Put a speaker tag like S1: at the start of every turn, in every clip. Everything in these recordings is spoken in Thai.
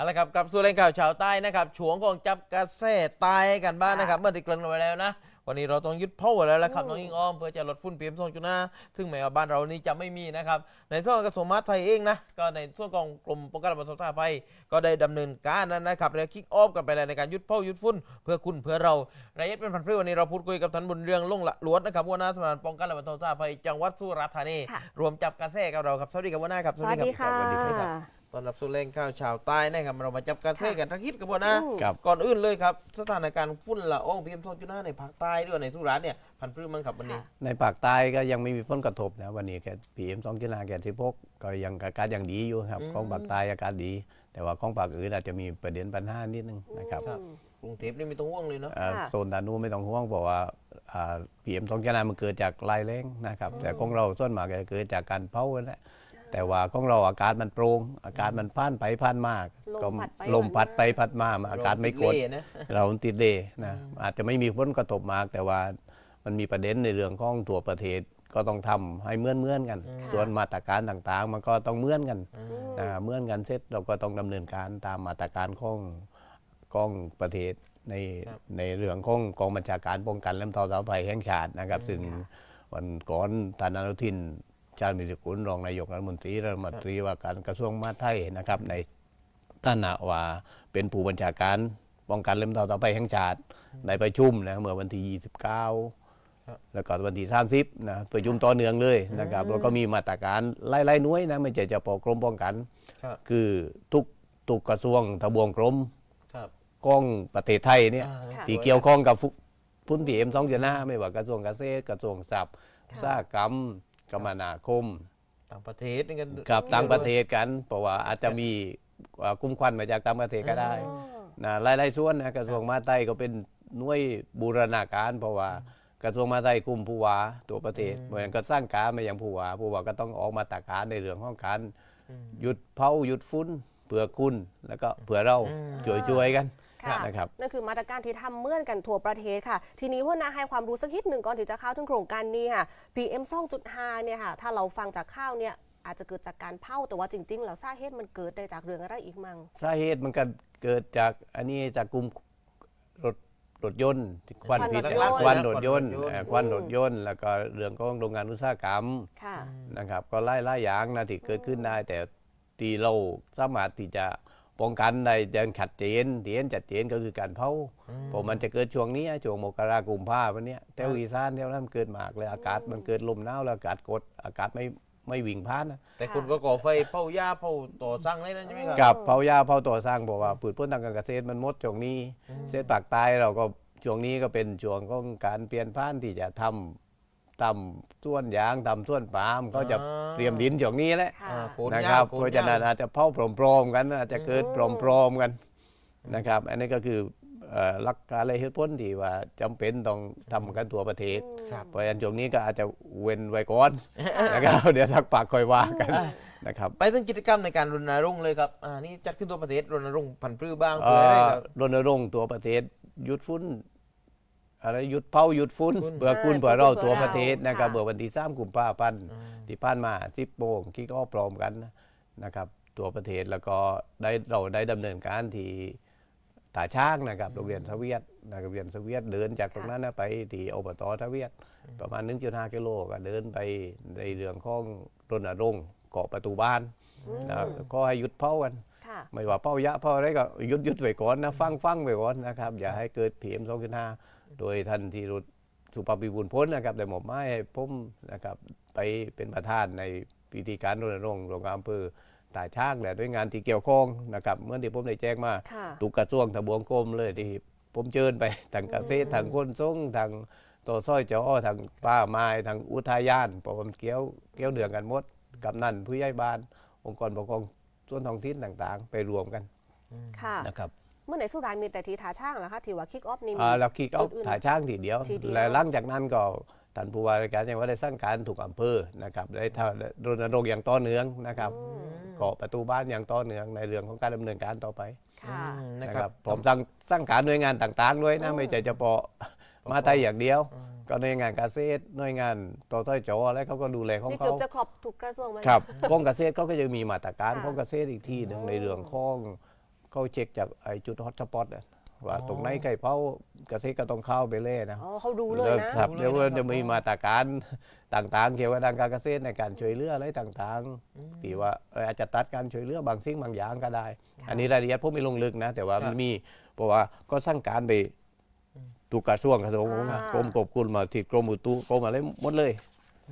S1: เอาละครับกลับสู่แรงข่าวชาวใต้นะครับช่วงของจับกระแสตายกันบ้างนะครับ เมื่อติดเกริ่นเอาไว้แล้วนะ วันนี้เราต้องยึดเป้าไว้แล้วละครับน้องอิงอ้อมเพื่อจะลดฝุ่น PM 2.5ถึงแม้ว่าบ้านเรานี้จะไม่มีนะครับ ในส่วนของกระทรวงมหาดไทยเองนะ ก็ในส่วนของกรมป้องกันและบรรเทาสาธารณภัยก็ได้ดำเนินการนั้นนะครับและคิกออฟกันไปแล้วในการยึดเป้ายึดฝุ่นเพื่อคุณเพื่อเรารายละเอียดเป็นพันเพื่อวันนี้เราพูดคุยกับท่านบุญเรืองลงละล้วนนะครับหัวหน้าสำนักงานป้องกันและบรรเทาสาธารณภัยจังหวัดสุราษฎร์ธานี
S2: ค่ะ
S1: รวมจับกระแสกับเราครับสวัสดีครับหัวหน้าครับ
S2: สวัสดีค่ะ
S1: สวัสดีครับ ตอนรับสู่แรงข่าวชาวใต้นะครับเรามาจับกระแสกันทักฮิตกันบ่นะ
S2: อืม
S3: ครับ
S1: ก่อนอื่นเลยครับ สถานการณ์ฝุ่นละออง PM 2.5ในภาคใต้ด้วยในสุราษฎร์เนี่ยพันธุ์พืชมันครับวันนี้
S2: ค่ะ
S3: ในภาคใต้ก็ยังไม่มีผลกระทบนะวันนี้แค่พีเอ็มสองจุดห้าแค่สิบหกก็ยังอาการยังดีอยู่ครับ
S1: อืม
S3: ของภาคใต้อาการดี แต่ว่าของภาคอื่นอาจจะมีประเด็นปัญหานิดนึงนะครับ
S1: ครับกรุงเทพนี่ไม่ต้องห่วงเลยเนาะ
S3: เอ่อ
S2: ค่ะ
S3: โซนดานูไม่ต้องห่วงเพราะว่าพีเอ็มสองจุดห้ามันเกิดจากลายแรงนะครับ แต่ของเราส่วนมากจะเกิดจากการเผานั่นแหละ แต่ว่าของเราอากาศมันโปร่งอากาศมันผ่านไปผ่านมาก
S2: ลมพัดไป
S3: ลมพัดไป
S2: ผ่านมา
S3: พัดมาอากาศไม่กด
S1: เล่นะ
S3: เราติดเลย์นะอาจจะไม่มีผลกระทบมาก แต่ว่ามันมีประเด็นในเรื่องของตัวประเทศก็ต้องทำให้เหมือนเหมือนๆกัน ส่วนมาตรการต่างๆ มันก็ต้องเหมือนกันนะเหมือนกันเสร็จเราก็ต้องดำเนินการตามมาตรการของของประเทศใน
S1: ครับ
S3: ในเรื่องของกองบัญชาการป้องกันและบรรเทาสาธารณภัยแห่งชาตินะครับ ซึ่งวันก่อนท่านอนุทิน ชาญวิสกุลรองนายกรัฐมนตรีรัฐมนตรีว่าการกระทรวงมหาดไทยนะครับในท่านน่ะว่าเป็นผู้บัญชาการป้องกันและบรรเทาสาธารณภัยแห่งชาติในประชุมนะเมื่อวันที่
S1: ครับ
S3: 29 แล้วก็วันที่ 30นะประชุมต่อเนื่องเลยนะครับแล้วก็มีมาตรการไล่ๆหน่วยนะไม่ใช่เฉพาะกรมป้องกัน
S1: ครับ
S3: คือทุกทุกกระทรวงทบวงกรม
S1: ครับ
S3: กองประเทศไทยเนี่ย
S1: อ่า
S2: ค่ะ
S3: ที่เกี่ยวข้องกับฟุพุ่นพีเอ็มสองจุดห้าไม่ว่ากระทรวงเกษตรกระทรวงทรัพย์อุตสาหกรรม คมนาคม
S1: ต่างประเทศนี่กัน
S3: กับต่างประเทศกัน เพราะว่าอาจจะมีเอ่อกุ้มควันมาจากต่างประเทศก็ได้นะหลายๆส่วนนะกระทรวงมหาดไทยก็เป็นหน่วยบูรณาการ เพราะว่ากระทรวงมหาดไทยคุมผู้ว่าตัวประเทศเหมือนก็สร้างการมาอย่างผู้ว่าผู้ว่าก็ต้องออกมาตรการในเรื่องของการหยุดเผาหยุดฟุ้นเผื่อคุณแล้วก็เผื่อเราช่วยๆกัน
S2: ค่ะ
S3: นะครับ
S2: นั่นคือมาตรการที่ทำเหมื่อนกันทั่วประเทศค่ะ ทีนี้หัวหน้าให้ความรู้สักนิดหนึ่งก่อนที่จะเข้าถึงโครงการนี้ค่ะ PM 2.5เนี่ยค่ะถ้าเราฟังจากข้าวเนี่ยอาจจะเกิดจากการเผาแต่ว่าจริงๆ แล้วสาเหตุมันเกิดได้จากเรื่องอะไรอีกมั่ง
S3: สาเหตุมันก็เกิดจากอันนี้จากกลุ่มรถรถยนต์ที่ควันพิษ
S2: ควันรถยนต์
S3: ควันรถยนต์เอ่อควันรถยนต์แล้วก็เรื่องของโรงงานอุตสาหกรรม
S2: ค่ะ
S3: นะครับ ก็ไล่ไล่อย่างนะที่เกิดขึ้นได้แต่ที่เราสามารถที่จะ ป้องกันได้อยังขัดเจนที่เห็นชัดเจนก็คือการเผาเพราะมันจะเกิดช่วงนี้ช่วงมกราคมพาวันเนี้ยแถวอีสานแถวนั้นมันเกิดมากเลยอากาศมันเกิดลมหนาวแล้วอากาศกดอากาศไม่ไม่วิ่งผ่านนะ
S1: แต่คุณก็ก่อไฟเผาหญ้าเผาต่อสร้างได้นั่นใช่ไหมครับ
S3: กับเผายาเผาต่อสร้างบอกว่าพืชผลทางการเกษตรมันหมดช่วงนี้เศษปากใต้เราก็ช่วงนี้ก็เป็นช่วงของการเปลี่ยนผ่านที่จะทำ ทำส่วนยางทำส่วนปาล์มเขาจะ
S1: อ่า
S3: เตรียมดินช่วงนี้แหละ
S2: ค่ะ
S1: อ่าโขน
S3: นะ
S1: ห
S3: ค
S1: ญ้า
S3: รับ
S1: โขน
S3: เพราะ
S1: ห
S3: ฉะ
S1: ญ้า
S3: นั้นอาจจะเผาพร้อมๆกันอาจจะเกิดพร้อมๆกันนะครับ อันนี้ก็คือเอ่อหลักการอะไรเหตุผลที่ว่าจำเป็นต้องทำกันตัวประเทศ
S1: ครับ
S3: เพราะฉะนั้นช่วงนี้ก็อาจจะเว้นไว้ก่อนนะครับ เดี๋ยวทักปากคอยว่ากันนะครับ
S1: ไปถึงกิจกรรมในการรณรงค์เลยครับอ่านี่จัดขึ้นตัวประเทศรณรงค์พันธุ์พืชบ้าง
S3: เอ่
S1: เพื่ออะไร
S3: อ
S1: ครับ
S3: รณรงค์ตัวประเทศหยุดฟุ้น อะไรหยุดเผาหยุดฟุ้น
S1: ฟุ้น
S3: เพื่อคุณ
S2: ใช่
S3: เพื่อเรา
S2: เพื่อ
S3: ตัว
S2: เรา
S3: ประเทศนะครับ
S2: ค่ะ
S3: เมื่อวันที่สามกุมภาพันธ์
S1: อืม
S3: ที่ผ่านมาสิบโมงที่ก็พร้อมกันนะครับ ตัวประเทศแล้วก็ได้เราได้ดำเนินการที่ตาช้างนะครับโรงเรียนสเวียตนะครับโรงเรียนสเวียตเดินจากตรงนั้นนะไปที่อบตทเวียตประมาณ1.5กิโลก็เดินไปในเรื่องของรณรงค์เกาะประตูบ้านนะก็ให้หยุดเผากัน
S2: ค่ะ
S3: ไม่ว่าเป้ายะเป้าอะไรก็หยุดหยุดไว้ก่อนนะฟังฟังไว้ก่อนนะครับ อย่าให้เกิด PM 2.5 โดยท่านที่รุดสุภาพวิบูลย์พ้นนะครับได้หมอบไม้ให้ผมนะครับไปเป็นประธานในพิธีการรณรงค์โรงอำเภอตาช้างและด้วยงานที่เกี่ยวข้องนะครับเมื่อที่ผมได้แจ้งมา
S2: ค่ะ
S3: ตุกกระทรวงทบวงกรมเลยที่ผมเชิญไปทางเกษตรทางคนทรงทางตัวสร้อยเจ้าอ้อทางป่าไม้ทางอุทยานเพราะผมเกี่ยวเกี่ยวเดืองกันหมดกับนั่นผู้ใหญ่บ้าน องค์กรปกครองส่วนท้องถิ่นต่างๆ ไปรวมกัน
S2: ค่ะ
S3: นะครับ
S2: เมื่อไหนสุรานมีแต่ทีทาช่างเหรอคะที่ว่าคิกออฟนี่มี
S3: อ่าเราคิกเอา
S2: จุดอื่น
S3: ถ่ายช่างทีเดียว
S2: ทีเดียว
S3: และหลังจากนั้นก็ท่านผู้ว่าราชการจังหวัดได้สร้างการถูกอำเภอนะครับได้ทำรณรงค์อย่างต่อเนื่องนะครับเกาะประตูบ้านอย่างต่อเนื่องในเรื่องของการดำเนินการต่อไป
S2: ค่ะ
S1: อืมนะ
S3: นะ
S1: ค
S3: ค
S1: รั
S3: รั
S1: บบ
S3: ผมสั่งสร้างการหน่วยงานต่างๆด้วยนะไม่ใช่เฉพาะมาไทยอย่างเดียว ก็หน่วยงานเกษตรหน่วยงานต่อต้อยจออะไรเขาก็ดูแลของ
S2: นี่
S3: เขา
S2: เกือบจะครอบทุกกระทรวงไหม
S3: ครับกองเกษตรเขาก็จะมีมาตรการ
S2: ค่ะ
S3: ของเกษตรอีกที่หนึ่งในเรื่องของ เขาเช็คจากไอ้จุดฮอตสปอตอะว่า
S1: อ๋อ
S3: ตรงไหนไก่เผาเกษตรก็ต้องเข้าไปเล่นะ
S2: อ๋อเขาดูเลยนะ
S3: ครับ
S1: รู้เลย
S3: เดี๋ยว
S1: นะครับ
S3: จะมีมาตรการต่างๆ เกี่ยวกับด้านการเกษตรในการช่วยเหลืออะไรต่างๆที่ว่าเอ่ออาจจะตัดการช่วยเหลือบางสิ่งบางอย่างก็ได้ อันนี้รายละเอียดผมไม่ลงลึกนะ แต่ว่า
S1: ครับ
S3: มันมีเพราะว่าก็สั่งการไปทุกกระทรวงกระทรวง
S2: อ่า
S3: กรมกบกุลมาที่กรมอุตุกรมอะไรหมดเลย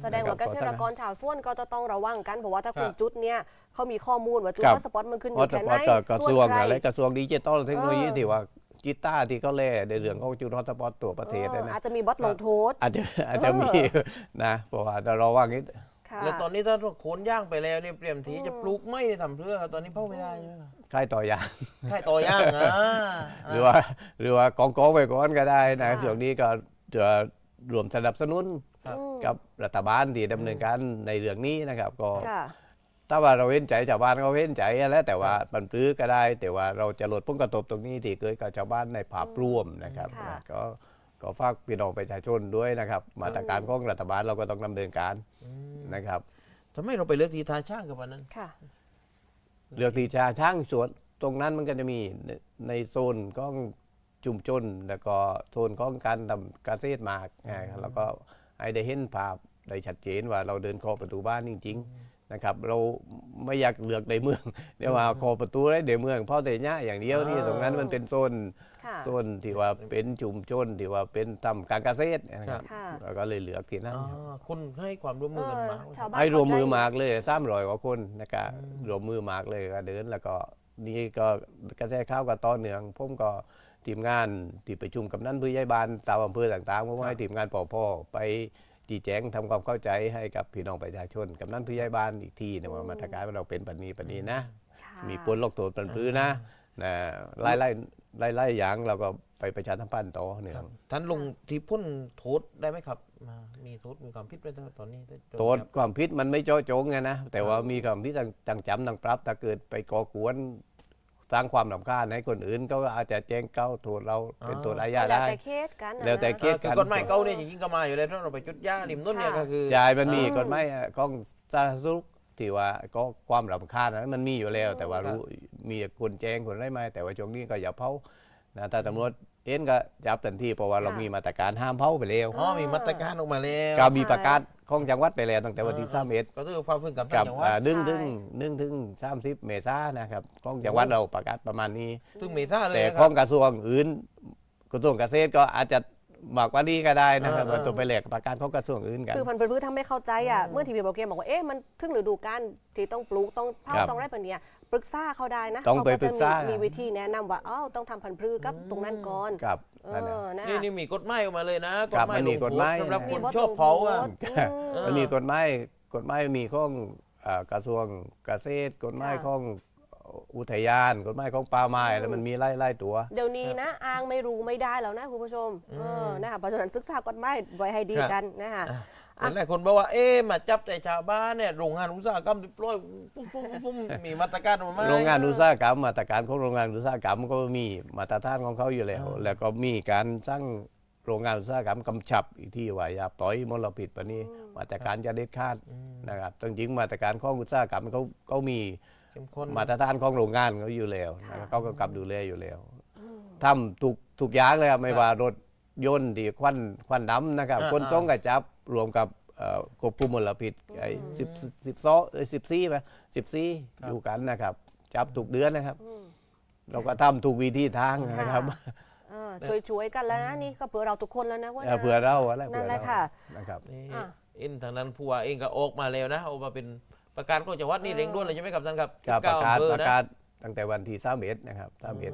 S2: แสดงว่าเกษตรกรชาวส่วนก็จะต้องระวังกันเพราะว่าถ้าคุณ
S1: ครับ
S2: จุดเนี่ยเขามีข้อมูลว่าจุด
S3: ครับ
S2: ฮอตสปอตมันขึ้นอ
S3: เพราะ
S2: ยู่
S3: เฉ
S2: แค่ไหน
S3: พาะกระทรวง
S2: ส่นใค
S3: อะไรกระทรวงดิจิทัลเทคโนโลยี
S2: เออ
S3: ที่ว่าจิต้าที่เขาเล่ในเรื่องของจุดฮอตสปอตตัวประเทศ
S2: เออ
S3: นะ
S2: อาจจะมีบอทลงโทษ
S3: อาจจะอาจจะมีนะเพราะว่าเราว่างี้
S2: ค่ะ
S1: แล้วตอนนี้ถ้าโขนย่างไปแล้วเนี่ยเปลี่ยนทีจะปลูกไม่ได้ทำเพื่อครับตอนนี้เผาไม่ได้ใช่ไหมครับ
S3: ใช่ต่อยาง
S1: ใช่ต่อย่างอะ
S3: หรือว่าหรือว่ากองกองไปก่อนก็ได้นะ
S2: ค่ะ
S3: ช่วงนี้ก็จะรวมสนับสนุน
S1: ครับ
S2: อืม
S3: กับรัฐบาลที่ดำเนินการในเรื่องนี้นะครับก็
S2: ค่ะ
S3: ถ้าว่าเราเห็นใจชาวบ้านเขาเห็นใจแล้วแต่ว่ามันปลื้อก็ได้ แต่ว่าเราจะลดผลกระทบตรงนี้ที่เกิดกับชาวบ้านในภาพรวมนะครับ
S2: ค่ะ
S3: ก็ก็ฝากพี่น้องประชาชนด้วยนะครับ มาตรการของรัฐบาลเราก็ต้องดำเนินการนะครับ
S1: ทำไมเราไปเลือกทีทาช่างกับวันนั้น
S2: ค่ะ
S3: เลือกที่จะช่างสวนตรงนั้นมันก็จะมีในในโซนของชุมชนแล้วก็โซนของการทำเกษตรมากนะครับแล้วก็ ให้ได้เห็นภาพได้ชัดเจนว่าเราเดินเคอประตูบ้านจริง ๆนะครับ เราไม่อยากเลือกในเมืองเดี๋ยวว่าเคอประตูได้ในเมืองเพราะแต่เนี้ยอย่างเดียวนี่
S1: อ่า
S3: ตรงนั้นมันเป็นโซน
S2: ค่ะ
S3: โซนที่ว่าเป็นชุมชนที่ว่าเป็นทำการเกษตรนะครับ
S2: ค่ะ
S3: แล้วก็เลยเหลือกที่นั่น
S1: อ่าคุณให้ความร่วมมือกันมาก
S2: เออชาวบ้าน
S3: ให้รวมมือ
S2: เข้าใจ
S3: มากเลยสามร้อยกว่าคนนะครับรวมมือมากเลยก็เดินแล้วก็นี่ก็กระแสข้าวกับต่อเนืองผมก็ ทีมงานที่ประชุมกับนั้นผู้ใหญ่บ้านตามอำเภอต่างๆผมว่าให้ทีมงานปอพ่อไปจีแจงทำความเข้าใจให้กับพี่น้องประชาชน กับนั้นผู้ใหญ่บ้านอีกทีนะว่ามาตรการว่าเราเป็นปันนี้ปันนี้นะ
S2: ค่ะ
S3: มีปนลอกตัวปันพื้นนะนะไล่ไล่ไล่ไล่อย่างเราก็ไปประชาสัมพันธ์ต่อเนื่อง
S1: ท่านลงที่พ่นโทษได้ไหมครับมามีโทษมีความผิดไหมครับตอนนี้
S3: โทษความผิดมันไม่เจาะจงไงนะแต่ว่ามีความผิดต่างจำต่างปรับถ้าเกิดไปก่อกวน สร้างความรำคาญให้คนอื่นก็อาจจะแจ้งเก้าโทษเราเป็นโทษอาญา
S2: แล้ว
S3: ได้
S2: แต่เคสกันนะ
S3: แล้วแต่เค
S1: คือ
S3: ส
S1: คือกฎหมายเก่าเนี่ยจริงๆก็มาอยู่แล้วถ้าเราไปจุดย่าริมต้นเนี่ยก็คือ
S3: จ่ายมันมี
S1: อ่าก
S3: ฎหมายของสาธารณสุขที่ว่าก็ความรำคาญนะมันมีอยู่แล้ว แต่ว่ารู้มีคนแจ้งคนได้ไหมแต่ว่าช่วงนี้ก็อย่าเผานะถ้าตำรวจ เอ็นก็จับทันทีเพราะว่าเรามีมาตรการห้ามเผาไปแล้ว
S1: อ๋อมีมาตรการออกมาแล้ว
S3: ก็มีประกาศของจังหวัดไปแล้วตั้งแต่วันที่สามเอ็ด
S1: ก็คือความฝืนกับ
S3: กับ
S1: จังหวัด
S3: อ่าหนึ่ง
S2: ใช่
S3: ถึงหนึ่งถึงสามสิบเมษายนนะครับของจังหวัดเราประกาศประมาณนี้
S1: ถึงเมษาเลย
S3: แต่
S1: นะค
S3: ข
S1: รั
S3: อบ งกระทรวงอื่นกระทรวงเกษตรก็อาจจะ มากกว่านี้ก็ได้นะครับ
S1: อ่า
S3: ว่าตัวไปแหลกประกาศของกระทรวงอื่นกัน
S2: คือพันธุ์พืชทำไม่เข้าใจอะเมื่อทีวีโปรแกรมบอกว่าเอ๊ะมันถึงฤดูกาลที่ต้องปลูกต้องเผา
S3: ครับ
S2: ต้องไรแบบเนี้ยปรึกษาเขาได้นะ
S3: ต้องไป
S2: เขจะ
S3: ปรึกษา
S2: มีวิธีแนะนำว่าอ้าวต้องทำพันธุ์พืชกับตรงนั้นก่อน
S3: ครับ
S2: เอ
S3: นั่นน่ะ
S2: อนะ
S1: นี่นี่มีกฎหมายออกมาเลยนะ
S3: ครับมันมี
S1: ลงโทษ
S3: กฎหมาย
S1: สำหรับ
S3: มี
S1: คน
S2: บท
S1: ชอบเผาอะ
S2: ลงโทษอืม
S3: มันมีกฎหมายกฎหมายมีของเอ่อกระทรวงเกษตรกฎหมาย
S2: ค่ะ
S3: ของ อุทยานกฎหมายของป่าไม้แล้วมันมีไล่ไล่ตัว
S2: เดี๋ยวนี้นะอ้างไม่รู้ไม่ได้แล้วนะคุณผู้ชมเออนะคะเพราะฉะนั้นศึกษากฎหมายไว้ให้ดี
S1: ครับ
S2: กันนะคะ
S1: เห็นหลายคนบอกว่า เอ๊ะมาจับแต่ชาวบ้านเนี่ยโรงงานอุตสาหกรรมที่ปล่อยฟุ้งฟุ้งฟุ้งมีมาตรการออกมาไหม
S3: โรงงานอุตสาหกรรมมาตรการของโรงงานอุตสาหกรรมก็มีมาตรฐานของเขาอยู่แล้ว
S1: อ่า
S3: แล้วก็มีการสร้างโรงงานอุตสาหกรรมกำชับอีกที่ว่าอย่าปล่อยมลพิษปะนี้มาตรการจะเด็ดขาดนะครับจริงๆมาตรการของอุตสาหกรรมเขาเขามี
S1: เข้มข้น
S3: มาตรฐานของโรงงานเขาอยู่แล้วนะครับเขากำกับดูแลอยู่แล้วทำทุกทุกอย่างเลยครับไม่ว่ารถยนต์ที่ควันควันดำนะครับ
S1: อ่า
S3: คนส่งกับจับรวมกับเอ่อควบคุมมลพิษไอ้สิบสิบสองสิบสี่ไหมสิบสี่อยู่กันนะครับ จับทุกเดือนนะครับเราก็ทำถูกวิธีทางนะครับ
S2: เออช่วยๆกันแล้วนะนี่ก็เผื่อเราทุกคนแล้วนะว่า
S3: เอ่อเผื่อเราอะไร
S2: นั่
S3: เผื่
S2: น
S3: อ
S2: แหละ
S3: เรา
S2: ค่ะ
S3: นะครับ
S1: นี่
S2: อะ
S1: เอ็นทางนั้นผู้ว่าเองก็ออกมาแล้วนะออกมาเป็น ประกาศของจังหวัดนี่เร่งด่วนเลยใช่ไหมครับท่านครับ
S3: กับประ
S1: 19
S3: กาศ
S1: อำเภอ
S3: ประ
S1: นะ
S3: กาศตั้งแต่วันที่สามเอ็ดนะครับสามเอ็ด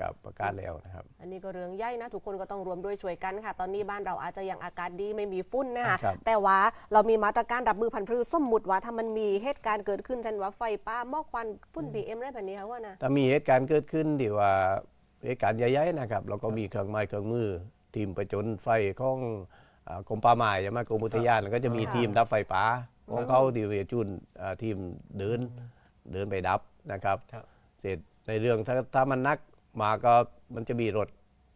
S3: กับประกาศแล้วนะครับ
S2: อันนี้ก็เรื่องใหญ่นะ ทุกคนก็ต้องรวมด้วยช่วยกันค่ะ ตอนนี้บ้านเราอาจจะยังอากาศดีไม่มีฝุ่นนะคะ
S3: ครับ
S2: แต่ว่าเรามีมาตรการรับมือพันธุ์พืชสมมุติว่าถ้ามันมีเหตุการณ์เกิดขึ้นเช่นว่าไฟป่าหมอกควันฝุ่น PM อะไรแบบนี้ค่ะว่านะ
S3: ถ้ามีเหตุการณ์เกิดขึ้นที่ว่าเหตุการณ์ใหญ่ๆนะครับ เราก็มีเครื่องไม้เครื่องมือ ทีมประจนไฟของอ่ากรมป่าไม้ใช่ไหมกรมอุทยานก็จะมี
S2: ค่ะ
S3: ทีมดับไฟป่า ของเขาที่เวจุนอ่าทีมเดินเดินไปดับนะครับ
S1: ครับ
S3: เสร็จในเรื่องถ้าถ้ามันนักมาก็มันจะมีรถ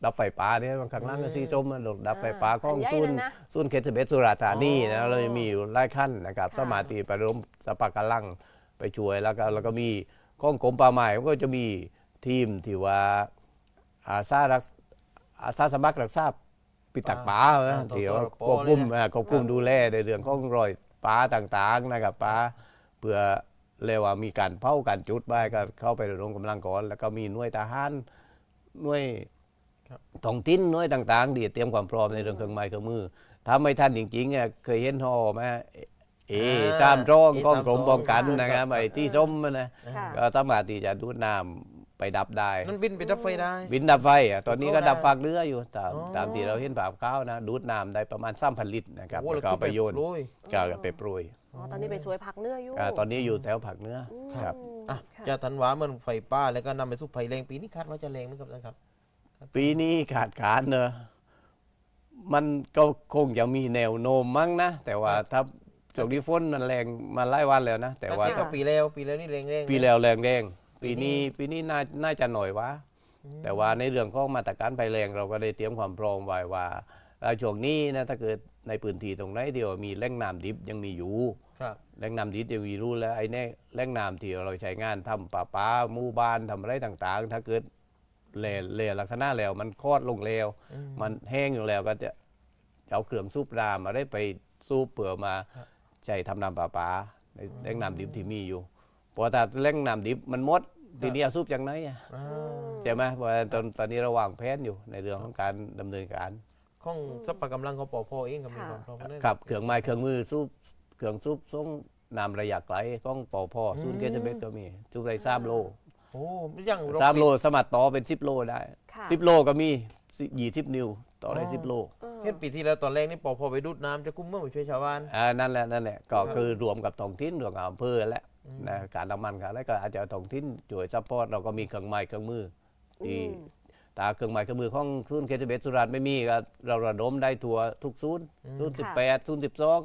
S3: ดับไฟป่าเนี่ยบางครั้งนั้นก็สีส้มมันรถดับไฟป่าของ
S2: อันใหญ่
S3: ซุน
S2: เลยนะ
S3: ซุนย์เคสเบสสุราษฎร์ธานี
S1: อ๋
S3: นะ
S1: อ
S3: เราจะมีอยู่หลายขั้นนะครับ
S2: ค่ะ
S3: สมาธิประดมสปากกำลังไปช่วยแล้วก็แล้วก็มีข้องกรมป่าไม้ก็จะมีทีมที่ว่าอาซารักษอาซาสมัครรักษาปิตักป่า
S1: อ่า
S3: เออ
S1: ต้อง
S3: ที่ว่า
S1: สรป
S3: ควบคุม
S1: เลยนะ
S3: อ่าควบคุมดูแลในเรื่องของรอย ป่าต่างๆนะครับป่าเพื่อเรียกว่ามีการเผาการจุดไว้ก็เข้าไประดมกำลังก่อน แล้วก็มีหน่วยทหารหน่วย
S1: ครับ
S3: ท้องถิ่นหน่วยต่างๆที่เตรียมความพร้อมในเรื่องเครื่องไม้เครื่องมือถ้าไม่ทันจริงๆอะเคยเห็นห่อไหมเอ
S1: อ่า
S3: จามร้อง
S1: เอ
S3: ก้องกรม
S1: ตาม
S3: ป้องกัน
S1: ร้อง
S3: นะครับ
S1: ครับ
S3: ไอ้ที่ส้มมันนะ
S2: ค่ะ
S3: ก็สามารถที่จะดูดน้ำ ไปดับได้
S1: นั่นบินไปดับไฟได้
S3: บินดับไฟอะตอนนี้ก็
S1: โอ้ได้
S3: ดับฟากเรืออยู่ตาม
S1: อ๋อ
S3: ตามที่เราเห็นภาพข้าวนะ ดูดน้ำได้ประมาณ3 0 0ลิตรนะครับ
S1: โอ้
S3: แล้วก็เอาไปโยน
S1: โรย
S3: ก็เอาไปโปรย
S2: อ๋อตอนนี้ไปช่วยพักเนื้ออยู่
S3: อ่าตอนนี้อยู่แถวผักเนื้อครับ
S1: อะ
S2: ค่ะ
S1: จะทันหวาเหมือนไฟป้าแล้วก็นำไปสู่ไฟแรงปีนี้คาดว่าจะแรงไหมครับท่านครับ
S3: ปีนี้ขาดการเนอะมันก็คงจะมีแนวโน้มมั้งนะ แต่ว่าถ้าช่วงนี้ฝนมันแรงมาหลายวันแล้วนะ แต่ว่า
S1: เทียบกับปีแล้วปีแล้วนี่แรงแรงๆ
S3: ปีแล้วแรงแรง ปีนี้ปีนี้น่าน่าจะหน่อยวะแต่ว่าในเรื่องของมาตรการภัยแรงเราก็ได้เตรียมความพร้อมไว้ว่าเอ่อช่วงนี้นะถ้าเกิดในพื้นที่ตรงไหนที่ว่ามีแหล่งน้ำดิบยังมีอยู่
S1: ครับ
S3: แหล่งน้ำดิบยังมีรู้แล้วไอ้แน่แหล่งน้ำที่เราใช้งานทำป่าป้าหมู่บ้านทำอะไรต่างๆ ถ้าเกิดเละเละลักษณะแล้ว มันคลอดลงแล้ว
S1: อืม
S3: มันแห้งอยู่แล้วก็จะเอาเครื่องสูบน้ำมาได้ไปสูบเผื่อมา
S1: ครับ
S3: ใช้ทำน้ำป่าป้าในแหล่งน้ำดิบที่มีอยู่เพราะถ้าแหล่งน้ำดิบมันหมดทีนี้เอาสูบจากไหนอะ
S1: อ่า
S3: ใช่ไหมเพราะว่าตอนตอนนี้เราวางแผนอยู่ในเรื่องของการดำเนินการ
S1: ของทรัพย์กำลังของปอพอเองกับมีความพร้อมกัน
S3: ครับเครื่องไม้เครื่องมือสูบเครื่องสูบส่งน้ำระยะไกลของปอพ่อศูนย์เกษตรเบสก็มีทุกไรสามโล
S1: โอ้ยัง
S3: สามโลสามารถต่อเป็นสิบโลได้
S2: ค่ะ
S3: สิบโลก็มียี่สิบนิ้วต่อได้สิบโล
S2: เออ
S1: เห็นปีที่แล้วตอนแรกนี่ปอพอไปดูดน้ำจะกุ้มเมื่อไปช่วยชาวบ้าน
S3: อ่านั่นแหละนั่นแหละก็คือรวมกับท้องถิ่นรวมกับอำเภอและ นะการทำมันกันแล้วก็อาจจะเอาท้องถิ่นช่วยซัพพอร์ตเราก็มีเครื่องไม้เครื่องมือที่
S2: อืม
S3: ตาเครื่องไม้เครื่องมือของศูนย์เคสเบสสุราษฎร์ไม่มีก็เราระดมได้ทั่วทุกศูนย์ศูนย์สิบแปดศูนย์สิบสอง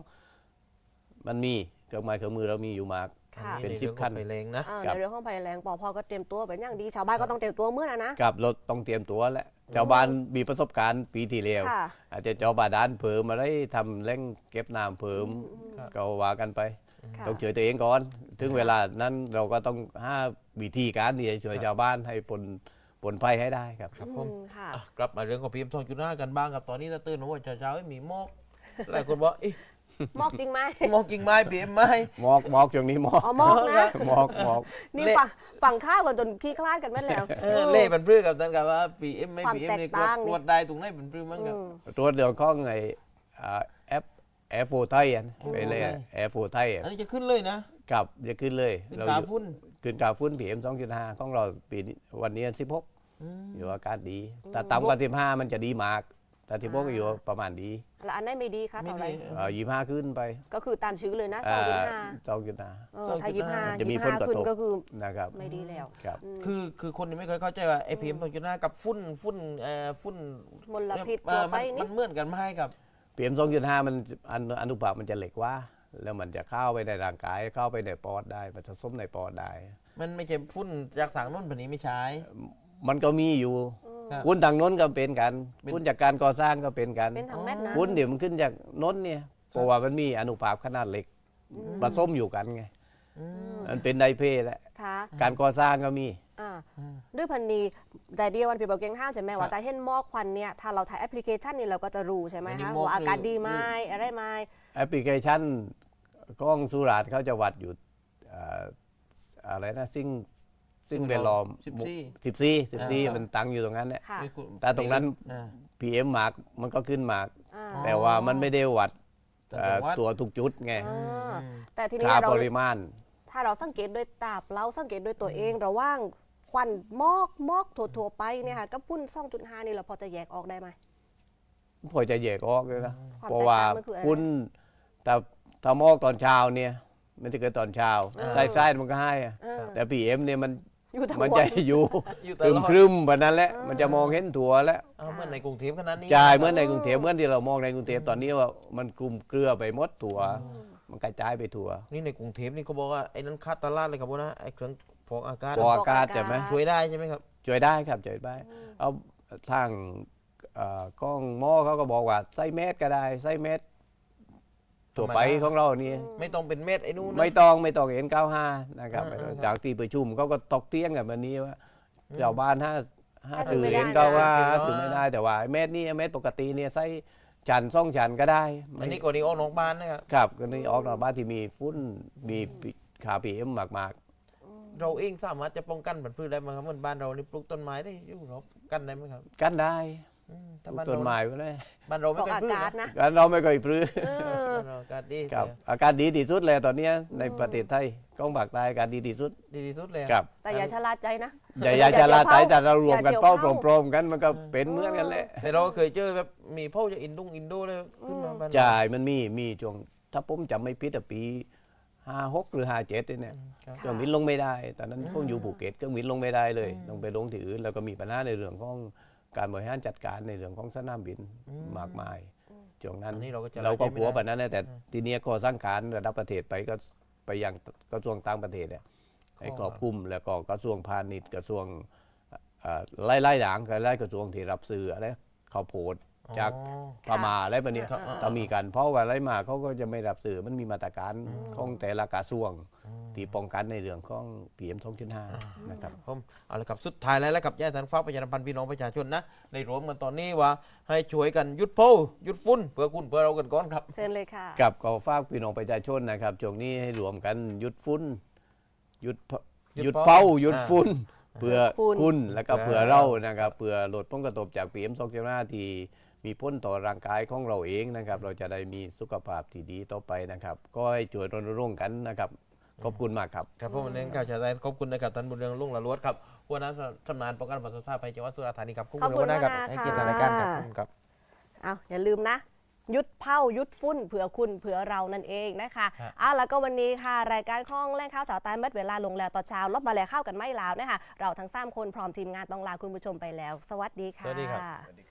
S3: มันมีเครื่องไม้เครื่องมือเรามีอยู่มาก
S2: ค่ะ
S3: เป็น
S1: ใรื่อง
S3: สิบคัน
S1: ไฟแรงนะ
S2: เออ
S3: ครับ
S2: ในเรื่องของภัยแรงปอพอก็เตรียมตัวเป็นอย่างดีชาวบ้านก็ต้องเตรียมตัวเมื่อนะนะ
S3: กับเราต้องเตรียมตัวแหละชาวบ้านมีประสบการณ์ปีที่แล้ว
S2: ค่ะ
S3: อาจจะเจาะบาดาลเพิ่มมาได้ทำแหล่งเก็บน้ำเพิ่ม
S1: ครับ
S3: ก็ว่ากันไป
S2: ค่ะ
S3: ต้องช่วยตัวเองก่อน ถึงเวลานั้นเราก็ต้องหาวิธีการที่จะช่วยชาวบ้านให้ปนปนภัยให้ได้ครับ
S1: ครับผม
S2: อืมค่ะ
S1: อะกลับมาเรื่องของพีเอ็มสองจุดห้ากันบ้างครับตอนนี้ถ้าตื่นมาว่าเช้าๆเอ้ยมีหมอกหลายคนบอกเอ๊ะ
S2: มอกจริงไหม
S1: หมอกกิ่งไม้พีเอ็มไหม
S3: หมอกหมอกช่วงนี้หมอก
S2: อ๋อมอกนะ
S3: หมอกหมอก
S2: นี่
S1: เละ
S2: ฝั่งฝั่งข้าวกันจนขี้คลาดกันไม่แล้ว
S1: เออเล่เป็นเพื่อนกับท่านครับว่าพีเอ็มไม่
S2: ความ
S1: พีเอ็ม
S2: แตก
S1: นี่กวด
S2: ต่างนี่
S1: กวดได้ตรงไหนเป็นเพื่อนมั้งครับ
S2: อืม
S3: ตัวเดียวข้องไอแอปแอร์โฟไทยอันไปเลย
S1: Air
S3: แอร์โฟไทย
S1: อันนี้จะขึ้นเลยนะ
S3: กับจะขึ้นเลย
S1: ขึ้น
S3: เรา
S1: กา
S3: อยู่
S1: ฟุ้น
S3: ขึ้นกาฟุ้น PM 2.5ของเราปีนี้วันนี้16
S1: อืม
S3: อยู่อากาศดีถ้าต่ำกว่า15มันจะดีมาก แต่16ก็อยู่ประมาณดี
S2: แล้วอันไหนไม่ดีคะเท่าไหร่
S1: ไม่ดี
S3: เอ่อ25ขึ้นไป
S2: ก็คือตามชื่อเลยนะสองจุดห้า
S3: สองจุดห้า
S2: เออถ้ายี่ห้า
S3: จะมี
S2: ยี่
S3: ผล
S2: ห้าก
S3: ระทบ
S2: ขึ้นก็คือ
S3: นะครับ
S2: ไม่ดีแล้ว
S3: ครับ
S1: คือคือคนยังไม่เคยเข้าใจว่าไอพีเอ็มสองจุดห้ากับฟุ้นฟุ้นเอ่อฟุ้น
S2: มลพิษ
S1: เอ่
S2: ตัว
S1: อ
S2: ไป
S1: มัน
S2: นี่
S1: มันเหมือนกันไหมครับ
S3: PM 2.5มันอนุอนุภาคมันจะเหล็กว่า แล้วมันจะเข้าไปในร่างกายเข้าไปในปอดได้ มันจะส้มในปอดได้
S1: มันไม่ใช่ฟุ้นจากทางโน้นแบบนี้ไม่ใช่
S3: มันก็มีอยู่
S1: ครับ
S3: วุ้นทางโน้นก็เป็นกัน
S1: เป็น
S3: วุ้นจากการก่อสร้างก็เป็นกัน
S2: เป็นทางแม่นนะ
S3: วุ้นเดี๋ยวมันขึ้นจากโน้นเนี่ยเพราะว่ามันมีอนุภาคขนาดเล็กผสมอยู่กันไง
S1: อืม
S3: มันเป็นไดเพแหละ
S2: ค่ะ
S3: การก่อสร้างก็มี
S2: อ่า
S1: อืม
S2: ด้วยพันนีแต่เดียววันผิดบอกเกงห้ามใช่ไหม
S1: ครั
S2: ว่า
S1: บ
S2: แต่เห็นหมอกควันเนี่ยถ้าเราใช้แอปพลิเคชันนี่เราก็จะรู้ใช่ไหม
S1: อันนี้
S2: คะ
S1: หมอก
S2: ว่าอากาศ
S1: คือ
S2: ดีไหมอะไรไหม
S3: แอปพลิเคชัน กล้องสุราษฎร์เขาจะวัดอยู่เอ่ออะไรนะซิ่งซิ่งเวลอม
S1: สิบสี่
S3: สิบสี่สิบสี่
S1: อ่ามั
S3: มันตั้งอยู่ตรงนั้นเนี่ย
S2: ค่ะ
S1: ไม่คุณ
S3: แต่ตรงนั้น
S1: อ่า
S3: PM มาร์กมันก็ขึ้นมาร์ก
S2: อ่า
S1: อ๋อ
S3: แต่ว่ามันไม่ได้วัด
S1: แต่
S3: เอ่อ
S1: วัด
S3: ตัวทุกจุดไง
S2: อ่า
S1: อืม
S2: แต่ทีนี้
S3: ค่า
S2: เรา
S3: ปริมาณ
S2: ถ้าเราสังเกตด้วยตาเปล่าสังเกตด้วยตัวเองระหว่างควันหมอกหมอกทั่วๆไปเนี่ยค่ะกับฝุ่น2.5นี่เราพอจะแยกออกได้ไหม
S3: พอจะแยกออกเลยนะ
S2: ความ
S3: เพราะว่า
S2: แตกต่างมันคืออะไร
S3: คุณแต่ ถ้ามอกตอนเช้าเนี่ยมันจะเกิดตอนเช้า
S2: อ่า
S3: ใส่ใส่มันก็ให้อะ
S2: เออ
S3: แต่ PM เนี่ยมัน
S2: อยู่ทั้ง
S3: มัน
S2: วั
S3: จะ
S2: น
S3: อยู่
S1: อยู่
S3: ค
S1: ต
S3: รึ
S1: ล
S3: ม
S1: อด
S3: ครึมแบบนั้นแหละ
S2: อ่ามั
S3: มันจะมองเห็นถั่วแล้ว
S1: เอาเหมื่อนในกรุงเทพขนาดนี้
S3: ใช่เหมื่อนในกรุงเทพเหมื่อนที่เรามองในกรุงเทพตอนนี้ว่ามันกลุ่มเกลือไปหมดถั่ว มันกระจายไปถั่ว
S1: นี่ในกรุงเทพนี่เขาบอกว่าไอ้นั้นคาดตลาดเลยครับพวกนะไอ้เครื่องฟอกอากาศ
S3: ฟอกอากาศใช่ไหม
S1: ช่วยได้ใช่ไหมครับ
S3: ช่วยได้ครับช่วยได้เอาทางเอ่อกล้องหม้อเขาก็บอกว่าใส่เม็ดก็ได้ใส่เม็ด ถั่วไปของเรานี่
S1: ไม่ต้องเป็นเม็ดไอ้นู่นนะ
S3: ไม่ต้องไม่ต้องเอ็นเก้าห้านะครับ
S1: อ่าอ่า
S3: จากที่ประชุมเขาก็ตกเตี้ยงกันวันนี้ว่าชาวบ้านห้าห้า
S2: ห้าสิ
S3: ถื
S2: บ
S3: อ
S2: ไม่ได้
S3: เห็นก็ว่า
S1: นะ
S3: ถือไม่ได้แต่ว่าเม็ดนี่เม็ดปกติเนี่ยใส่จันซ่องจันก็ได้ไม่
S1: อันนี้กรณีออกนอกบ้านนะครับ
S3: ครับก็นี่ออกนอกบ้านที่มีฟุ้นมีขาพีเอ็มมาก
S1: เราเองสามารถจะป้องกันผันพืชได้ไหมครับเหมือนบ้านเรานี่ปลูกต้นไม้ได้อยู่เรากันได้ไหมครับ
S3: ๆ กันได้
S1: อืม
S3: ปลู
S1: ถ้ากบ้าน
S3: ต้น
S1: เรา
S3: ไม้ไว้เลย
S1: บ้านเรา
S2: ฟ
S1: ไม่
S2: อก
S1: เคย
S2: อา
S1: พืช
S2: กาศ
S1: นะ
S2: นะ
S3: กันเราไม่เคยปลื้อ
S2: เออ
S1: บ้านเราอากาศดี
S3: ครับ
S1: แต่
S3: อากาศดีที่สุดเลยตอนเนี้ยในประเทศไทยกล้องปากใต้อากาศดีที่สุด
S1: ดีที่สุดเลย
S3: ครับ
S2: แต่อย่าชะล่าใจนะ
S3: อย่าอย่าจะลาใจแต่เรารวมกัน
S2: อย่าเฉียว
S3: เป้า
S2: เข้า
S3: โปร่งๆกันมันก็เป็นเหมือนกันแหละ
S1: แต่เราก็เคยเจอแบบมีพ่อจะอินดุงอินโดเลยขึ้นมาบ้านเรา
S3: จ่ายมันมีมีช่วงถ้าผมจำไม่ผิดอะปีห้าหกหรือห้าเจ็ดเนี่ย
S1: ครับ
S3: เครื่องบินลงไม่ได้ ตอนนั้นผมอยู่ภูเก็ตเครื่องบินลงไม่ได้เลยต้องไปลงที่อื่นแล้วก็มีปัญหาในเรื่องของ การบริหารจัดการในเรื่องของสนามบินมากมายช่วงนั้น
S1: อันนี้เราก็จะ
S3: เราก็กลัว
S1: ไม่ได้
S3: แบบนั้นนะแต่ทีเนี้ยก็สร้างการระดับประเทศไปก็ไปยังกระทรวงต่างประเทศเนี่ยให้ครอบคลุมแล้วก็กระทรวงพาณิชย์กระทรวงเอ่อไล่ไล่หลังกับไล่กระทรวงที่รับซื้ออะไรข้าวโพด จาก
S1: อ๋อ
S3: พม่าอะไรแบบเนี้ย
S2: ครับ
S3: ถ้ามีการเพราะว่าอะไรมาเขาก็จะไม่รับซื้อมันมีมาตรการของแต่ละกระทรวงที่ป้องกันในเรื่องของ PM 2.5นะครับ
S1: ผมเอาละครับสุดท้ายแล้วแล้วกับย่าทันฟ้ากประชาสัมพันธ์พี่น้องประชาชนนะในรวมกันตอนนี้ว่าให้ช่วยกันหยุดโพลหยุดฝุ่นเพื่อคุณเพื่อเรากันก่อนครับ
S2: เชิญเลยค่ะ
S3: กับก็ฝากพี่น้องประชาชนนะครับช่วงนี้ให้รวมกันหยุดฝุ่นหยุดเพ
S1: หยุด
S3: หยุด
S1: เป้า
S3: เป้าหยุด
S1: อ่า
S3: ฝุ่นเพื่อ
S2: ฝุ่น
S3: คุณแล้วก็
S1: เพื่
S3: เพื่
S1: อ
S3: อเรานะครับเพื่อลดผลกระทบจาก PM 2.5ที่ มีผลต่อร่างกายของเราเองนะครับ เราจะได้มีสุขภาพที่ดีต่อไปนะครับ ก็ให้ช่วยรณรงค์กันนะครับ ขอบคุณมากครับ
S1: ครับผมวันนี้ข่าวชาติไทยขอบคุณนะครับท่านบุญเรืองลุ่งละลวดครับหัวหน้าชำนาญป้องกันปศุสัตว์ภัยจังหวัดสุราษฎร์ธานีครับ
S2: ขอบคุณ
S1: หัวหน้าครับ
S2: มากๆ
S1: ให้เกียรติทางรายการครับ
S2: ค่ะ
S1: ขอบคุณครับ
S2: เอาอย่าลืมนะหยุดเผาหยุดฟุ้นเผื่อคุณเผื่อเรานั่นเองนะคะ
S1: ครับ
S2: อะแล้วก็วันนี้ค่ะ รายการข้องแล่งข้าวสาวตายเม็ดเวลาลงแล้วต่อนเช้าลบมาแล้วข้าวกันไม่ลาวนะคะเราทั้งสามคนพร้อมทีมงานต้องลาคุณผู้ชมไปแล้ว สวัสดีค่ะ
S1: สวัสดีครับ
S3: สวัสดีครับ